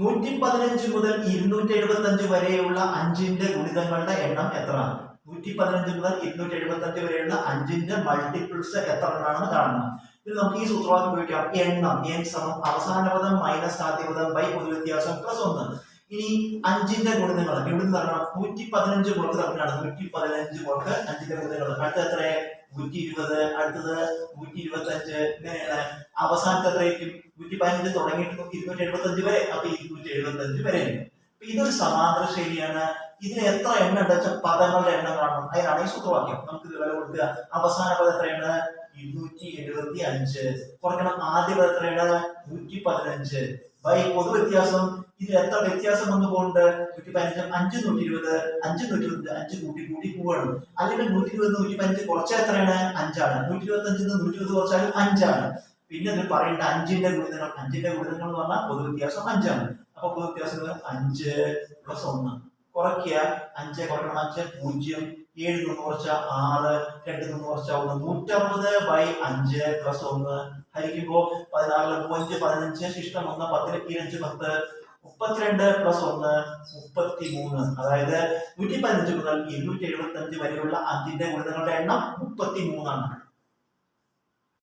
നൂറ്റി പതിനഞ്ച് മുതൽ ഇരുന്നൂറ്റി എഴുപത്തി അഞ്ച് വരെയുള്ള അഞ്ചിന്റെ ഗുണിതങ്ങളുടെ എണ്ണം എത്ര? നൂറ്റി പതിനഞ്ച് മുതൽ ഇരുന്നൂറ്റി എഴുപത്തി അഞ്ച് വരെയുള്ള അഞ്ചിന്റെ മൾട്ടിപ്പിൾസ് എത്ര എണ്ണാണെന്ന് കാണണം. ഇത് നമുക്ക് ഈ സൂത്രവാക്യം ഉപയോഗിക്കാം. എണ്ണം എൻ സമം അവസാന പദം മൈനസ് ആദ്യ പദം ബൈ പൊതു വ്യത്യാസം പ്ലസ് ഒന്ന്. ഇനി അഞ്ചിന്റെ ഗുണിതങ്ങൾ ഇവിടെ നിന്ന് പറഞ്ഞാൽ നൂറ്റി പതിനഞ്ച് പുറത്ത് തമ്മിലാണ് നൂറ്റി പതിനഞ്ച് പുറത്ത് അഞ്ചിന്റെ ഗുണിതങ്ങൾ. അടുത്ത എത്ര നൂറ്റി ഇരുപത് അടുത്തത് നൂറ്റി ഇരുപത്തി അഞ്ച് ഇങ്ങനെയാണ് അവസാനത്തെ റേറ്റും നൂറ്റി പതിനഞ്ച് തുടങ്ങിയിട്ട് നൂറ്റി ഇരുന്നൂറ്റി എഴുപത്തി അഞ്ച് വരെ. അപ്പൊ ഇരുന്നൂറ്റി എഴുപത്തി അഞ്ച് വരെ. അപ്പൊ ഇതൊരു സമാന്തര ശൈലിയാണ്. ഇതിന് എത്ര എണ്ണം ഉണ്ട്? വെച്ചാൽ പദങ്ങളുടെ എണ്ണം കാണണം. അതിനാണ് ഈ സൂത്രവാക്യം. നമുക്ക് ഇത് വില കൊടുക്കുക. അവസാന പദം എത്രയാണ്? ഇരുന്നൂറ്റി എഴുപത്തി അഞ്ച് കുറയ്ക്കണം. ആദ്യ പദം എത്രയാണ്? നൂറ്റി പതിനഞ്ച് ബൈ പൊതു വ്യത്യാസം. ഇതിൽ എത്ര വ്യത്യാസം വന്നു പോകുന്നുണ്ട്? നൂറ്റി പതിനഞ്ച് അഞ്ച് നൂറ്റി ഇരുപത് അഞ്ച് നൂറ്റി ഇരുപത് അഞ്ച് കൂട്ടി കൂട്ടി പോവാണ് അല്ലെങ്കിൽ നൂറ്റി ഇരുപത് നൂറ്റി പതിനഞ്ച് കുറച്ചാൽ എത്രയാണ്? അഞ്ചാണ്. നൂറ്റി ഇരുപത്തി അഞ്ചിൽ നൂറ്റി ഇരുപത് കുറച്ചാലും അഞ്ചാണ്. പിന്നെ അതിൽ പറയേണ്ട അഞ്ചിന്റെ ഗുണിതങ്ങൾ. അഞ്ചിന്റെ ഗുണിതങ്ങൾ എന്ന് പറഞ്ഞാൽ പൊതു വ്യത്യാസം അഞ്ചാണ്. അപ്പൊ പൊതു വ്യത്യാസം അഞ്ച് പ്ലസ് ഒന്ന്. കുറയ്ക്കുക. അഞ്ച് കുറയ്ക്കണം. അഞ്ച് പൂജ്യം. ഏഴ് നിന്ന് കുറച്ച ആറ്. രണ്ട് നിന്ന് കുറച്ച ഒന്ന്. നൂറ്റമ്പത് ബൈ അഞ്ച് പ്ലസ് ഒന്ന്. ഹരിക്കുമ്പോ പതിനാറിൽ പോയിന്റ് പതിനഞ്ച് ശിഷ്ടം ഒന്ന് പത്തിന് ഇരുപഞ്ച് പത്ത്. മുപ്പത്തിരണ്ട് പ്ലസ് ഒന്ന് മുപ്പത്തി മൂന്ന് അതായത് നൂറ്റി പതിനഞ്ച് മുതൽ ഇരുന്നൂറ്റി എഴുപത്തി അഞ്ച് വരെയുള്ള അഞ്ചിന്റെ ഗുണിതങ്ങളുടെ എണ്ണം മുപ്പത്തി മൂന്നാണ്